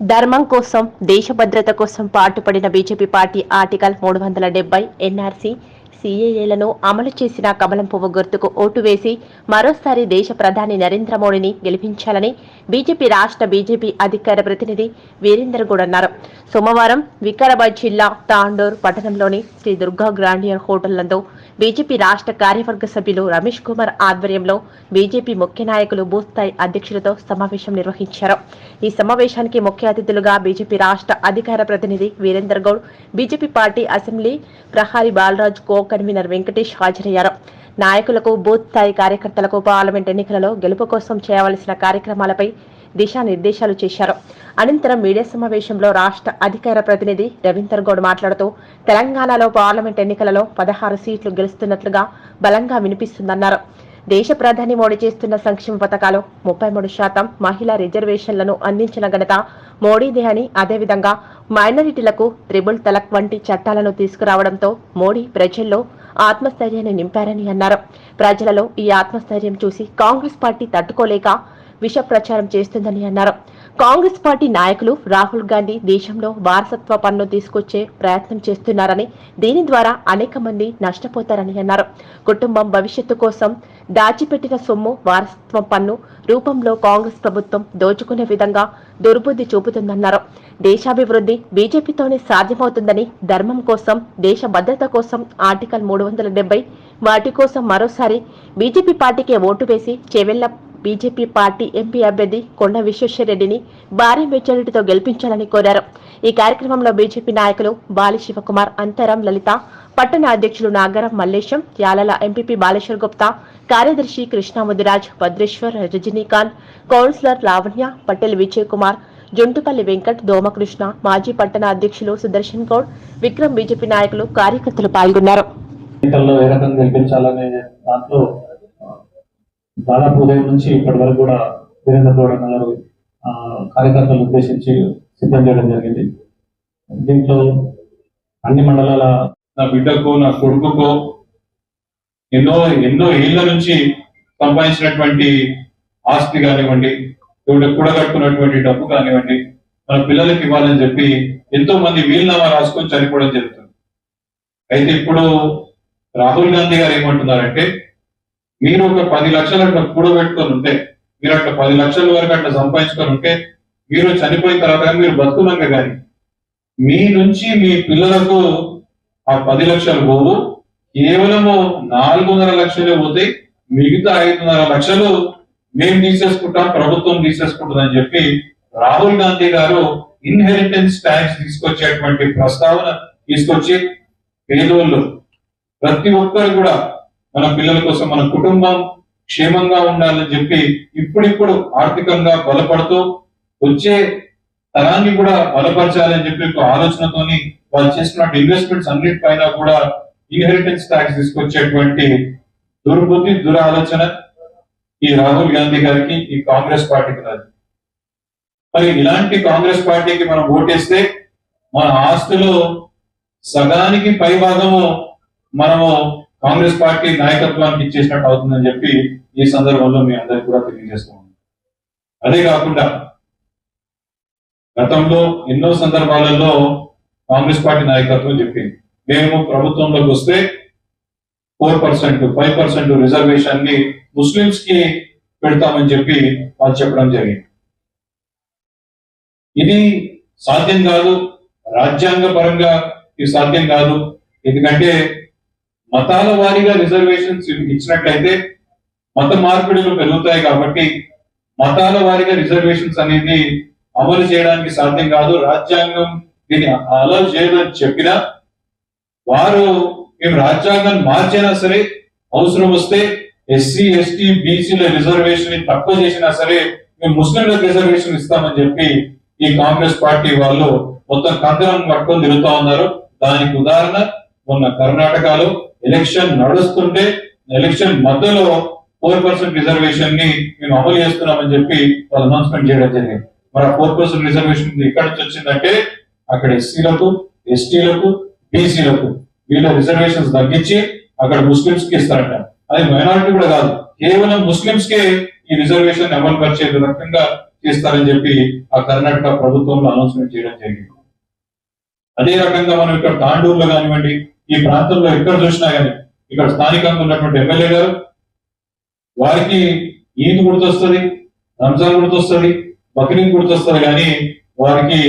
ధర్మం కోసం దేశ భద్రత కోసం పాటుపడిన బీజేపీ పార్టీ ఆర్టికల్ మూడు వందల డెబ్బై ఎన్ఆర్సీ సీఏఏలను అమలు చేసిన కమలం పువ్వు గుర్తుకు ఓటు వేసి మరోసారి దేశ ప్రధాని నరేంద్ర మోడీని గెలిపించాలని బీజేపీ రాష్ట్ర బీజేపీ అధికార ప్రతినిధి వీరేందర్ గౌడ్ అన్నారు. సోమవారం వికారాబాద్ జిల్లా తాండూర్ పట్టణంలోని శ్రీ దుర్గా గ్రాండియర్ హోటల్ నందు బీజేపీ రాష్ట్ర కార్యవర్గ సభ్యులు రమేష్ కుమార్ ఆధ్వర్యంలో బీజేపీ ముఖ్య నాయకులు బూత్ స్థాయి అధ్యక్షులతో సమావేశం నిర్వహించారు. ఈ సమావేశానికి ముఖ్య అతిథులుగా బీజేపీ రాష్ట్ర అధికార ప్రతినిధి Virender Goud BJP party assembly ప్రహారీ బాలరాజ్ కో కన్వీనర్ వెంకటేష్ హాజరయ్యారు. నాయకులకు బూత్ స్థాయి కార్యకర్తలకు పార్లమెంట్ ఎన్నికలలో గెలుపు కోసం చేయవలసిన కార్యక్రమాలపై దిశానిర్దేశాలు చేశారు. అనంతరం మీడియా సమావేశంలో రాష్ట్ర అధికార ప్రతినిధి రవీందర్ గౌడ్ మాట్లాడుతూ తెలంగాణలో పార్లమెంట్ ఎన్నికలలో పదహారు సీట్లు గెలుస్తున్నట్లుగా బలంగా వినిపిస్తుందన్నారు. దేశ ప్రధాని మోడీ చేస్తున్న సంక్షేమ పథకాలు ముప్పై మూడు శాతం మహిళా రిజర్వేషన్లను అందించిన ఘనత మోడీదే అని అదేవిధంగా మైనారిటీలకు త్రిబుల్ తలక్ వంటి చట్టాలను తీసుకురావడంతో మోడీ ప్రజల్లో ఆత్మస్థైర్యాన్ని నింపారని అన్నారు. ప్రజలలో ఈ ఆత్మస్థైర్యం చూసి కాంగ్రెస్ పార్టీ తట్టుకోలేక విష ప్రచారం చేస్తుందని అన్నారు. కాంగ్రెస్ పార్టీ నాయకులు రాహుల్ గాంధీ దేశంలో వారసత్వ పన్ను తీసుకొచ్చే ప్రయత్నం చేస్తున్నారని దీని ద్వారా అనేక మంది నష్టపోతారని అన్నారు. కుటుంబం భవిష్యత్తు కోసం దాచిపెట్టిన సొమ్ము వారసత్వ పన్ను రూపంలో కాంగ్రెస్ ప్రభుత్వం దోచుకునే విధంగా దుర్బుద్ధి చూపుతుందన్నారు. దేశాభివృద్ధి బీజేపీతోనే సాధ్యమవుతుందని ధర్మం కోసం దేశ భద్రత కోసం ఆర్టికల్ మూడు వందల డెబ్బై వాటి కోసం మరోసారి బీజేపీ పార్టీకే ఓటు వేసి చెవెళ్ళ బీజేపీ పార్టీ ఎంపీ అభ్యర్థి కొండ విశ్వేశ్వరరెడ్డిని భారీ మెజారిటీతో గెలిపించాలని కోరారు. ఈ కార్యక్రమంలో బీజేపీ నాయకులు బాలి శివకుమార్ అంతరం లలిత పట్టణ అధ్యక్షులు నాగరం మల్లేశం యాలల ఎంపీపీ బాలేశ్వర్ గుప్తా కార్యదర్శి కృష్ణ ముదిరాజ్ భద్రేశ్వర్ రజనీకాంత్ కౌన్సిలర్ లావణ్య పటేల్ విజయ్ కుమార్ జుంటుపల్లి వెంకట్ దోమకృష్ణ మాజీ పట్టణ అధ్యక్షులు సుదర్శన్ గౌడ్ విక్రమ్ బీజేపీ నాయకులు కార్యకర్తలు పాల్గొన్నారు ఎన్నికల్లో ఏ రకంగా గెలిపించాలనే దాంట్లో ఆ, దాదాపు ఉదయం నుంచి ఇప్పటి వరకు కూడా వీరేంద్ర గౌడ్ గారు ఆ, కార్యకర్తలను ఉద్దేశించి సిద్ధం చేయడం జరిగింది. దీంట్లో అన్ని మండలాల నా బిడ్డకు నా కొడుకుకు ఎన్నో ఎన్నో ఏళ్ళ నుంచి సంపాదించినటువంటి ఆస్తి కానివ్వండి ఇప్పుడు కూడగట్టుకున్నటువంటి డబ్బు కానివ్వండి మన పిల్లలకి ఇవ్వాలని చెప్పి ఎంతో మంది వీలునామా రాసుకొని చనిపోవడం జరుగుతుంది. అయితే ఇప్పుడు రాహుల్ గాంధీ గారు ఏమంటున్నారంటే మీరు ఒక పది లక్షలు అట్లా కూడబెట్టుకొని ఉంటే మీరు అట్లా పది లక్షల వరకు అట్లా సంపాదించుకొని ఉంటే మీరు చనిపోయిన తర్వాత కానీ మీరు బతుకున్నాక కానీ మీ నుంచి మీ పిల్లలకు ఆ పది లక్షలు పోవు. కేవలము నాలుగున్నర లక్షలే పోతాయి. మిగతా ఐదున్నర లక్షలు మేము తీసేసుకుంటాం ప్రభుత్వం తీసేసుకుంటుంది అని చెప్పి రాహుల్ గాంధీ గారు ఇన్హెరిటెన్స్ ట్యాక్స్ తీసుకొచ్చేటువంటి ప్రస్తావన తీసుకొచ్చి పేదోళ్ళు ప్రతి ఒక్కరు కూడా మన పిల్లల కోసం మన కుటుంబం క్షేమంగా ఉండాలని చెప్పి ఇప్పుడిప్పుడు ఆర్థికంగా బలపడుతూ వచ్చే తరాన్ని కూడా బలపరచాలని చెప్పి ఒక ఆలోచనతోని వాళ్ళు చేస్తున్న ఇన్వెస్ట్మెంట్స్ అన్నిటిపైన కూడా ఇన్హెరిటెన్స్ ట్యాక్స్ తీసుకొచ్చేటువంటి దుర్బుద్ధి దురాలోచన ఈ రాహుల్ గాంధీ గారికి ఈ కాంగ్రెస్ పార్టీకి రాదు. మరి ఇలాంటి కాంగ్రెస్ పార్టీకి మనం ఓటేస్తే మన ఆస్తులు సగానికి పై భాగము మనము కాంగ్రెస్ పార్టీ నాయకత్వానికి ఇచ్చేసినట్టు అవుతుందని చెప్పి ఈ సందర్భంలో మీ అందరికి కూడా తెలియజేస్తున్నాం అదే కాకుండా గతంలో ఎన్నో సందర్భాలలో కాంగ్రెస్ పార్టీ నాయకత్వం చెప్పింది. మేము ప్రభుత్వంలోకి వస్తే ఫోర్ పర్సెంట్ ఫైవ్ పర్సెంట్ రిజర్వేషన్ని ముస్లింస్కి పెడతామని చెప్పి వాళ్ళు చెప్పడం జరిగింది. ఇది సాధ్యం కాదు. రాజ్యాంగ పరంగా ఇది సాధ్యం కాదు. ఎందుకంటే మతాల వారీగా రిజర్వేషన్స్ ఇచ్చినట్లయితే మత మార్పిడులు పెరుగుతాయి కాబట్టి మతాల వారీగా రిజర్వేషన్స్ అనేది అమలు చేయడానికి సాధ్యం కాదు. రాజ్యాంగం దీన్ని అలౌ చేయదని చెప్పినా వారు మేము రాజ్యాంగాన్ని మార్చినా సరే అవసరం వస్తే ఎస్సీ ఎస్టీ బీసీల రిజర్వేషన్ తక్కువ చేసినా సరే మేము ముస్లింలకు రిజర్వేషన్ ఇస్తామని చెప్పి ఈ కాంగ్రెస్ పార్టీ వాళ్ళు మొత్తం కంకణం పట్టుకొని తిరుగుతా ఉన్నారు. దానికి ఉదాహరణ మొన్న కర్ణాటకలో ఎలక్షన్ నడుస్తుంటే ఎలక్షన్ మధ్యలో ఫోర్ పర్సెంట్ రిజర్వేషన్ని మేము అమలు చేస్తున్నామని చెప్పి వాళ్ళు అనౌన్స్మెంట్ చేయడం జరిగింది. మరి ఆ ఫోర్ పర్సెంట్ రిజర్వేషన్ ఎక్కడి నుంచి వచ్చిందంటే అక్కడ ఎస్సీలకు ఎస్టీలకు బీసీలకు వీళ్ళ రిజర్వేషన్స్ తగ్గించి అక్కడ ముస్లింస్కి ఇస్తారట. అది మైనారిటీ కూడా కాదు. కేవలం ముస్లింస్ కే ఈ రిజర్వేషన్ అమలు పరిచే రకంగా చేస్తారని చెప్పి ఆ కర్ణాటక ప్రభుత్వంలో అనౌన్స్మెంట్ చేయడం జరిగింది. అదే రకంగా మనం ఇక్కడ తాండూరులో కానివ్వండి ఈ ప్రాంతంలో ఎక్కడ చూసినా కానీ ఇక్కడ స్థానికంగా ఉన్నటువంటి ఎమ్మెల్యే గారు వారికి ఈద్ గుర్తొస్తుంది రంజాన్ గుర్తొస్తుంది బక్రీద్ గుర్తొస్తుంది కానీ వారికి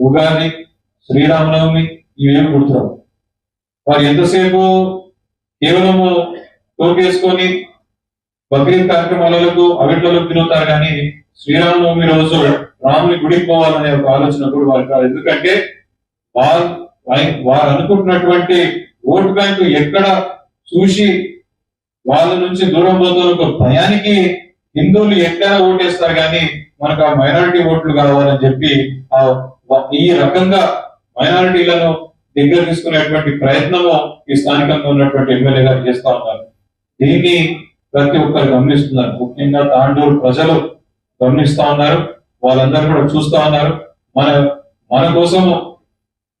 ఉగాది శ్రీరామనవమి ఇవేమి గుర్తురావు. వారు ఎంతసేపు కేవలము తోకేసుకొని బక్రీద్ కార్యక్రమాలకు అవిట్లలో తిరుగుతారు కానీ శ్రీరామనవమి రోజు రాముని గుడికి పోవాలనే ఒక ఆలోచన కూడా వారికి ఎందుకంటే వారు వారి- వారు అనుకుంటున్నటువంటి ఓటు బ్యాంకు ఎక్కడ చూసి వాళ్ళ నుంచి దూరం పోతున్న ఒక భయానికి హిందువులు ఎక్కడ ఓటేస్తారు కానీ మనకు ఆ మైనారిటీ ఓట్లు కావాలని చెప్పి ఆ ఈ రకంగా మైనారిటీలను దగ్గర తీసుకునేటువంటి ప్రయత్నము ఈ స్థానికంగా ఉన్నటువంటి ఎమ్మెల్యే గారు చేస్తా ఉన్నారు. దీన్ని ప్రతి ఒక్కరు గమనిస్తున్నారు. ముఖ్యంగా తాండూరు ప్రజలు గమనిస్తా ఉన్నారు. వాళ్ళందరూ కూడా చూస్తా ఉన్నారు. మన మన కోసము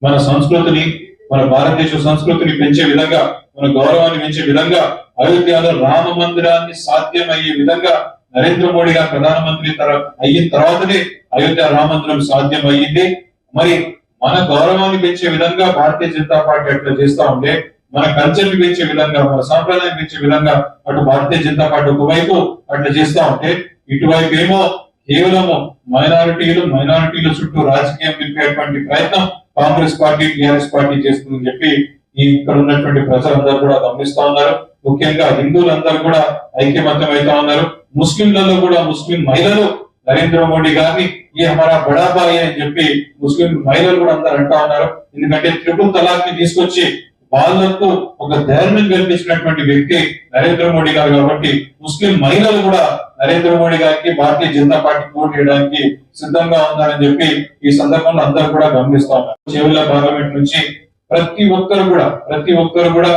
మన సంస్కృతిని మన భారతదేశ సంస్కృతిని పెంచే విధంగా మన గౌరవాన్ని పెంచే విధంగా అయోధ్యలో రామ మందిరాన్ని సాధ్యమయ్యే విధంగా నరేంద్ర మోడీ గారు ప్రధానమంత్రి తర- అయిన తర్వాతనే అయోధ్య రామ మందిరం సాధ్యం అయ్యింది మరి మన గౌరవాన్ని పెంచే విధంగా భారతీయ జనతా పార్టీ అట్లా చేస్తా ఉంటే మన కల్చర్ని పెంచే విధంగా మన సాంప్రదాయం పెంచే విధంగా అటు భారతీయ జనతా పార్టీ ఒకవైపు అట్లా చేస్తా ఉంటే ఇటువైపు ఏమో కేవలము మైనారిటీలు మైనారిటీల చుట్టూ రాజకీయం నింపేటువంటి ప్రయత్నం కాంగ్రెస్ పార్టీ టిఆర్ఎస్ పార్టీ చేస్తుందని చెప్పి ఇక్కడ ఉన్నటువంటి ప్రజలందరూ కూడా గమనిస్తా ఉన్నారు. ముఖ్యంగా హిందువులందరూ కూడా ఐక్యమత్యం అవుతా ఉన్నారు. ముస్లింలలో కూడా ముస్లిం మహిళలు నరేంద్ర మోడీ గారిని ఈ హమారా బడాబాయి అని చెప్పి ముస్లిం మహిళలు కూడా అందరూ అంటా ఉన్నారు. ఎందుకంటే త్రిపుల్ తలాక్ని తీసుకొచ్చి వాళ్ళకు ఒక ధైర్యం కల్పించినటువంటి వ్యక్తి నరేంద్ర మోడీ గారు కాబట్టి ముస్లిం మహిళలు కూడా నరేంద్ర మోడీ గారికి భారతీయ జనతా పార్టీ పోటీ చేయడానికి సిద్ధంగా ఉన్నారని చెప్పి ఈ సందర్భంలో అందరూ కూడా గమనిస్తా ఉన్నారు. చెవుల పార్లమెంట్ నుంచి ప్రతి ఒక్కరు కూడా ప్రతి ఒక్కరు కూడా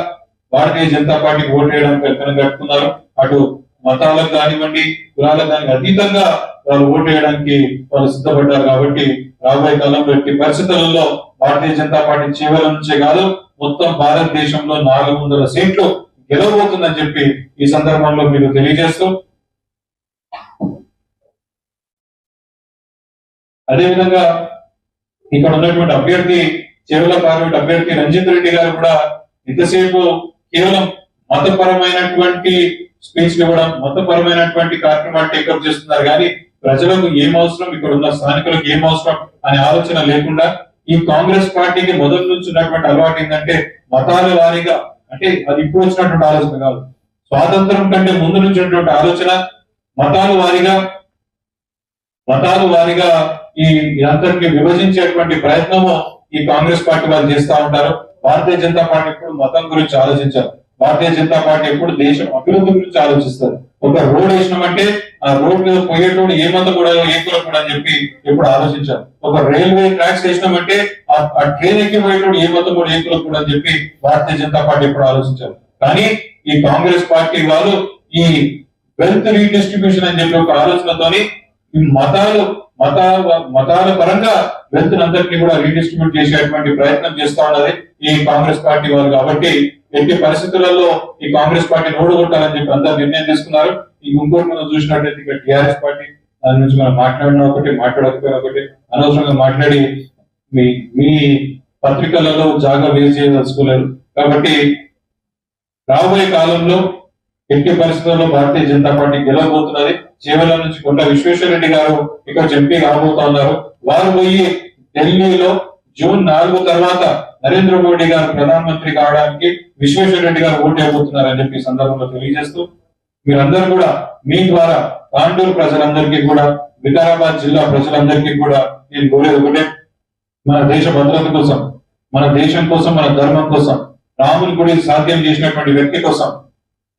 భారతీయ జనతా పార్టీకి ఓటు వేయడానికి ఎక్కడ కట్టుకున్నారు అటు మతాలకు కానివ్వండి కులాలకు కానీ అతీతంగా వాళ్ళు ఓటు వేయడానికి వాళ్ళు సిద్ధపడ్డారు కాబట్టి రాబోయే కాలంలో ఎట్టి పరిస్థితులలో భారతీయ జనతా పార్టీ చివరి నుంచే కాదు మొత్తం భారతదేశంలో నాలుగు వందల సీట్లు గెలవబోతుందని చెప్పి ఈ సందర్భంలో మీకు తెలియజేస్తూ అదేవిధంగా ఇక్కడ ఉన్నటువంటి అభ్యర్థి చేవల పార్లమెంట్ అభ్యర్థి రంజిత్ రెడ్డి గారు కూడా ఇంతసేపు కేవలం మతపరమైనటువంటి స్పీచ్ ఇవ్వడం మతపరమైనటువంటి కార్యక్రమాలు టేకప్ చేస్తున్నారు. కానీ ప్రజలకు ఏం అవసరం? ఇక్కడ ఉన్న స్థానికులకు ఏం అవసరం? అనే ఆలోచన లేకుండా ఈ కాంగ్రెస్ పార్టీకి మొదటి నుంచి ఉన్నటువంటి అలవాటు ఏంటంటే మతాల వారీగా అంటే అది ఇప్పుడు వచ్చినటువంటి ఆలోచన కాదు. స్వాతంత్రం కంటే ముందు నుంచి ఉన్నటువంటి ఆలోచన మతాల వారీగా మతాల వారీగా ఈ అందరికి విభజించేటువంటి ప్రయత్నము ఈ కాంగ్రెస్ పార్టీ వాళ్ళు చేస్తా ఉంటారు. భారతీయ జనతా పార్టీ ఎప్పుడు మతం గురించి ఆలోచించారు. భారతీయ జనతా పార్టీ ఎప్పుడు దేశం అభివృద్ధి గురించి ఆలోచిస్తారు. ఒక రోడ్ వేసినామంటే ఆ రోడ్ మీద పోయేటోడు ఏ కూడా ఏ కూడా అని చెప్పి ఎప్పుడు ఆలోచించారు. ఒక రైల్వే ట్రాక్స్ వేసినామంటే ఆ- ట్రైన్ ఎక్కి పోయేటోడు ఏ కూడా ఏ కూడా అని చెప్పి భారతీయ జనతా పార్టీ ఎప్పుడు ఆలోచించారు. కానీ ఈ కాంగ్రెస్ పార్టీ వాళ్ళు ఈ వెల్త్ రీడిస్ట్రిబ్యూషన్ అని చెప్పి ఒక ఆలోచనతోని ఈ మతాలు మత మతాల పరంగా వెల్త్ కూడా రీడిస్ట్రిబ్యూట్ చేసేటువంటి ప్రయత్నం చేస్తా ఉన్నది ఈ కాంగ్రెస్ పార్టీ వాళ్ళు కాబట్టి ఎట్టి పరిస్థితులలో ఈ కాంగ్రెస్ పార్టీని ఓడగొట్టాలని చెప్పి అందరు నిర్ణయం తీసుకున్నారు. ఈ ఇంకోటి మనం చూసినట్టయితే ఇక్కడ టిఆర్ఎస్ పార్టీ దాని నుంచి మనం మాట్లాడిన ఒకటి మాట్లాడకపోయినా ఒకటి అనవసరంగా మాట్లాడి మీ మీ పత్రికలలో జాగా వేసి చేయదలుచుకోలేరు కాబట్టి రాబోయే కాలంలో ఎట్టి పరిస్థితుల్లో భారతీయ జనతా పార్టీ గెలవబోతున్నది. చేవల నుంచి కొండ విశ్వేశ్వరరెడ్డి గారు ఇక్కడ ఎంపీ కాబోతా ఉన్నారు వారు పోయి ఢిల్లీలో జూన్ నాలుగు తర్వాత నరేంద్ర మోడీ గారు ప్రధానమంత్రి కావడానికి విశ్వేశ్వరరెడ్డి గారు ఓటు అయిపోతున్నారని చెప్పి సందర్భంలో తెలియజేస్తూ మీరందరూ కూడా మీ ద్వారా తాండూరు ప్రజలందరికీ కూడా వికారాబాద్ జిల్లా ప్రజలందరికీ కూడా నేను కోరేది ఒకటే. మన దేశ భద్రత కోసం మన దేశం కోసం మన ధర్మం కోసం రాముని గుడి సాధ్యం చేసినటువంటి వ్యక్తి కోసం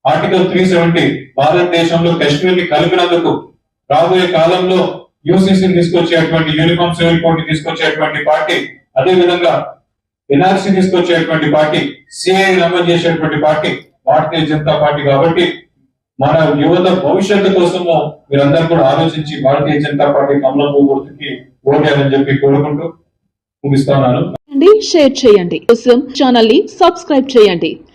ఆర్టికల్ త్రీ సెవెంటీ భారతదేశంలో కశ్మీర్ని కలిపినందుకు రాబోయే కాలంలో యూసీసీ తీసుకొచ్చేటువంటి యూనిఫామ్ సివిల్ కోడ్ తీసుకొచ్చేటువంటి పార్టీ అదే విధంగా ఎన్ఆర్సీ తీసుకొచ్చేటువంటి పార్టీ సిఐ అమలు చేసేటువంటి పార్టీ భారతీయ జనతా పార్టీ కాబట్టి మన యువత భవిష్యత్తు కోసము మీరందరూ కూడా ఆలోచించి భారతీయ జనతా పార్టీ కమలం గుర్తుకి ఓటేయాలని చెప్పి కోరుకుంటూ ముగిస్తున్నాను. షేర్ చేయండి. ఛానల్ని సబ్స్క్రైబ్ చేయండి.